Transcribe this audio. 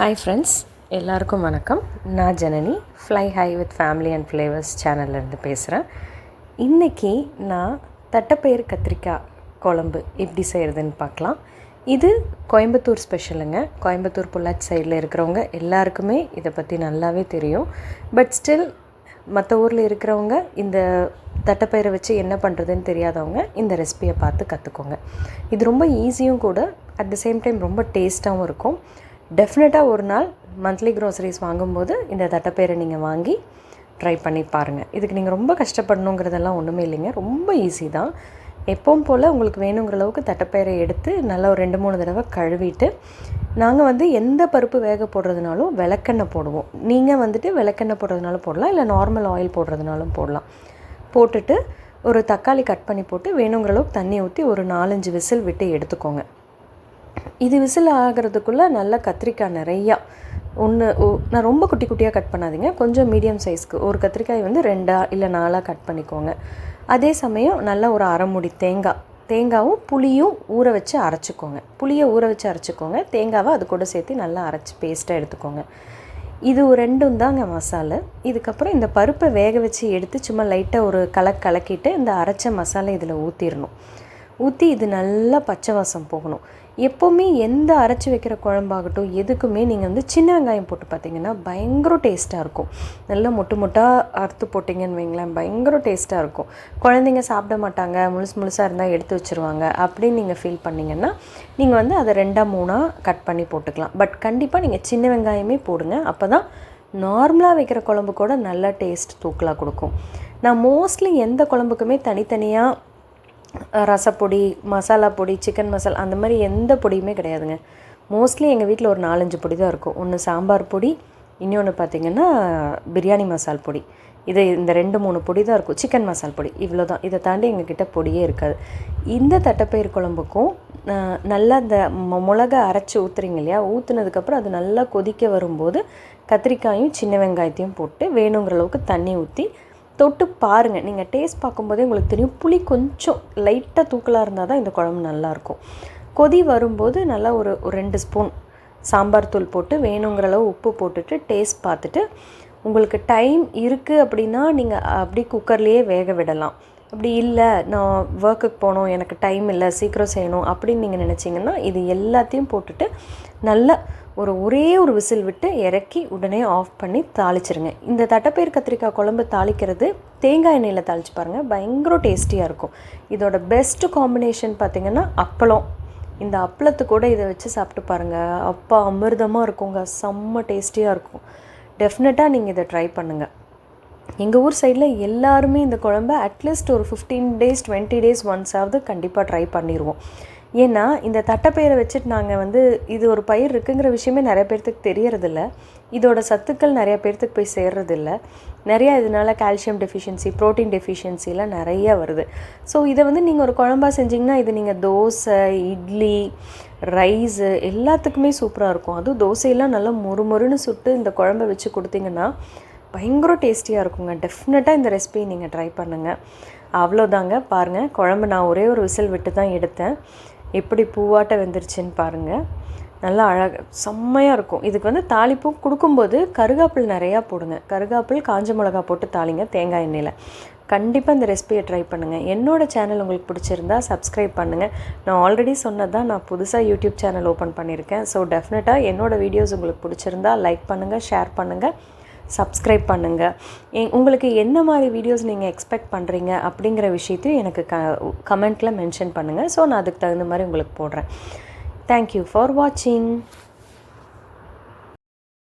Hi friends எல்லாருக்கும் வணக்கம். நான் Janani fly high with family and flavours சேனல்லேருந்து பேசுகிறேன் இன்றைக்கி நான் தட்டைப்பயிறு கத்திரிக்காய் குழம்பு எப்படி செய்கிறதுன்னு பார்க்கலாம். இது கோயம்புத்தூர் ஸ்பெஷலுங்க கோயம்புத்தூர் பொள்ளாச்சி சைடில் இருக்கிறவங்க எல்லாருக்குமே இதை பற்றி நல்லாவே தெரியும். பட் ஸ்டில் மற்ற ஊரில் இருக்கிறவங்க இந்த தட்டைப்பயிரை வச்சு என்ன பண்ணுறதுன்னு தெரியாதவங்க இந்த ரெசிபியை பார்த்து கற்றுக்கோங்க இது ரொம்ப ஈஸியும் கூட அட் த சேம் டைம் ரொம்ப டேஸ்ட்டாகவும் இருக்கும். டெஃபினட்டாக ஒரு நாள் மந்த்லி க்ரோசரிஸ் வாங்கும்போது இந்த தட்டைப்பேரை நீங்கள் வாங்கி ட்ரை பண்ணி பாருங்கள் இதுக்கு நீங்கள் ரொம்ப கஷ்டப்படணுங்கிறதெல்லாம் ஒன்றுமே இல்லைங்க. ரொம்ப ஈஸி தான். எப்பவும் போல் உங்களுக்கு வேணுங்கிற அளவுக்கு தட்டைப்பயிரை எடுத்து நல்லா ஒரு ரெண்டு மூணு தடவை கழுவிட்டு நாங்கள் வந்து எந்த பருப்பு வேக போடுறதுனாலும் விளக்கெண்ணெய் போடுவோம். நீங்கள் வந்துட்டு விளக்கெண்ணெய் போடுறதுனாலும் போடலாம் இல்லை நார்மல் ஆயில் போடுறதுனாலும் போடலாம். போட்டுட்டு ஒரு தக்காளி கட் பண்ணி போட்டு வேணுங்கிற அளவுக்கு தண்ணி ஊற்றி ஒரு நாலஞ்சு விசில் விட்டு எடுத்துக்கோங்க. இது விசில் ஆகிறதுக்குள்ளே நல்லா கத்திரிக்காய் நிறையா. ஒன்று நான் ரொம்ப குட்டி குட்டியாக கட் பண்ணாதீங்க. கொஞ்சம் மீடியம் சைஸ்க்கு. ஒரு கத்திரிக்காய் வந்து ரெண்டாக இல்லை நாலாக கட் பண்ணிக்கோங்க. அதே சமயம் நல்லா ஒரு அரைமுடி தேங்காய். தேங்காவும் புளியும் ஊற வச்சு அரைச்சிக்கோங்க. புளியை ஊற வச்சு அரைச்சிக்கோங்க. தேங்காவை அது கூட சேர்த்து நல்லா அரைச்சி பேஸ்ட்டாக எடுத்துக்கோங்க. இது ரெண்டும் தாங்க மசாலா. இதுக்கப்புறம் இந்த பருப்பை வேக வச்சு எடுத்து சும்மா லைட்டாக ஒரு கலக் கலக்கிட்டு இந்த அரைச்ச மசாலா இதில் ஊற்றிடணும் ஊற்றி இது நல்லா பச்சை வாசம் போகணும். எப்போவுமே எந்த அரைச்சி வைக்கிற குழம்பாகட்டும் எதுக்குமே நீங்கள் வந்து சின்ன வெங்காயம் போட்டு பார்த்தீங்கன்னா பயங்கர டேஸ்ட்டாக இருக்கும். நல்லா மொட்டு மொட்டாக அறுத்து போட்டிங்கன்னு வைங்களேன் பயங்கர டேஸ்ட்டாக இருக்கும். குழந்தைங்க சாப்பிட மாட்டாங்க முழுசு முழுசாக இருந்தால் எடுத்து வச்சுருவாங்க அப்படின்னு நீங்கள் ஃபீல் பண்ணிங்கன்னா நீங்கள் வந்து அதை ரெண்டாக மூணாக கட் பண்ணி போட்டுக்கலாம். பட் கண்டிப்பாக நீங்கள் சின்ன வெங்காயமே போடுங்க. அப்போ தான் நார்மலாக வைக்கிற குழம்பு கூட நல்ல டேஸ்ட் தூக்கலாக கொடுக்கும். நான் மோஸ்ட்லி எந்த குழம்புக்குமே தனித்தனியாக ரசப்பொடி மசாலா பொடி சிக்கன் மசாலா அந்த மாதிரி எந்த பொடியுமே கிடையாதுங்க. மோஸ்ட்லி எங்கள் வீட்டில் ஒரு நாலஞ்சு பொடி தான் இருக்கும். ஒன்று சாம்பார் பொடி இன்னொன்று பார்த்திங்கன்னா பிரியாணி மசால் பொடி. இது இந்த ரெண்டு மூணு பொடி தான் இருக்கும். சிக்கன் மசால் பொடி இவ்வளோ தான் இதை தாண்டி எங்ககிட்ட பொடியே இருக்காது. இந்த தட்டைப்பயிர் குழம்புக்கும் நல்லா இந்த மிளகா அரைச்சி ஊற்றுறீங்க இல்லையா? ஊற்றுனதுக்கப்புறம் அது நல்லா கொதிக்க வரும்போது கத்திரிக்காயும் சின்ன வெங்காயத்தையும் போட்டு வேணுங்கிற அளவுக்கு தண்ணி ஊற்றி தொட்டு பாருங்கள் நீங்கள் டேஸ்ட் பார்க்கும்போதே உங்களுக்கு தெரியும். புளி கொஞ்சம் லைட்டாக தூக்கலாக இருந்தால் தான் இந்த குழம்பு நல்லாயிருக்கும் கொதி வரும்போது நல்லா ஒரு ரெண்டு ஸ்பூன் சாம்பார் தூள் போட்டு வேணுங்கிற அளவு உப்பு போட்டுட்டு டேஸ்ட் பார்த்துட்டு உங்களுக்கு டைம் இருக்குது அப்படின்னா நீங்கள் அப்படி குக்கர்லேயே வேக விடலாம். அப்படி இல்லை நான் ஒர்க்குக்கு போகணும் எனக்கு டைம் இல்லை சீக்கிரம் செய்யணும் அப்படின்னு நீங்கள் நினச்சிங்கன்னா இது எல்லாத்தையும் போட்டுட்டு நல்லா ஒரு ஒரே ஒரு விசில் விட்டு இறக்கி உடனே ஆஃப் பண்ணி தாளிச்சிருங்க. இந்த தட்டைப்பயிர் கத்திரிக்காய் குழம்பு தாளிக்கிறது தேங்காய் எண்ணெயில் தாளிச்சு பாருங்கள் பயங்கர டேஸ்டியாக இருக்கும். இதோட பெஸ்ட்டு காம்பினேஷன் பார்த்திங்கன்னா அப்பளம். இந்த அப்பளத்து கூட இதை வச்சு சாப்பிட்டு பாருங்கள் அப்பா அமிர்தமாக இருக்குங்க. செம்ம டேஸ்டியாக இருக்கும். டெஃபினட்டாக நீங்கள் இதை ட்ரை பண்ணுங்கள் எங்கள் ஊர் சைடில் எல்லாருமே இந்த குழம்ப அட்லீஸ்ட் ஒரு ஃபிஃப்டீன் டேஸ் டுவெண்ட்டி டேஸ் ஒன்ஸாவது கண்டிப்பாக ட்ரை பண்ணிடுவோம் ஏன்னா இந்த தட்டைப்பயிரை வச்சுட்டு நாங்கள் வந்து இது ஒரு பயிர் இருக்குங்கிற விஷயமே நிறைய பேர்த்துக்கு தெரியறதில்ல. இதோட சத்துக்கள் நிறைய பேர்த்துக்கு போய் சேர்றதில்ல. நிறையா இதனால் கால்சியம் டெஃபிஷியன்சி ப்ரோட்டீன் டெஃபிஷியன்சிலாம் நிறைய வருது. ஸோ இதை வந்து நீங்கள் ஒரு குழம்பா செஞ்சிங்கன்னா இது நீங்கள் தோசை இட்லி ரைஸு எல்லாத்துக்குமே சூப்பராக இருக்கும். அதுவும் தோசையெல்லாம் நல்லா மொறு மொறுன்னு சுட்டு இந்த குழம்பை வச்சு கொடுத்தீங்கன்னா பயங்கர டேஸ்டியாக இருக்குங்க. டெஃபினட்டாக இந்த ரெசிபி நீங்கள் ட்ரை பண்ணுங்கள் அவ்வளோதாங்க பாருங்கள் குழம்பு நான் ஒரே ஒரு விசில் விட்டு தான் எடுத்தேன். எப்படி பூவாட்ட வெந்துருச்சுன்னு பாருங்கள் நல்லா அழகாக செம்மையாக இருக்கும். இதுக்கு வந்து தாளிப்பும் கொடுக்கும்போது கருகாப்பில் நிறையா போடுங்க. கருகாப்பில் காஞ்ச மிளகா போட்டு தாளிங்க தேங்காய் எண்ணெயில். கண்டிப்பாக இந்த ரெசிபியை ட்ரை பண்ணுங்கள் என்னோடய சேனல் உங்களுக்கு பிடிச்சிருந்தா சப்ஸ்கிரைப் பண்ணுங்கள் நான் ஆல்ரெடி சொன்னதான் நான் புதுசாக யூடியூப் சேனல் ஓப்பன் பண்ணியிருக்கேன். ஸோ டெஃபினட்டாக என்னோடய வீடியோஸ் உங்களுக்கு பிடிச்சிருந்தா லைக் பண்ணுங்கள் ஷேர் பண்ணுங்கள் சப்ஸ்கிரைப் பண்ணுங்கள் எ உங்களுக்கு என்ன மாதிரி வீடியோஸ் நீங்கள் எக்ஸ்பெக்ட் பண்ணுறீங்க அப்படிங்கிற விஷயத்தையும் எனக்கு க கமெண்ட்டில் மென்ஷன் பண்ணுங்கள் ஸோ நான் அதுக்கு தகுந்த மாதிரி உங்களுக்கு போடுறேன். தேங்க்யூ ஃபார் வாட்சிங்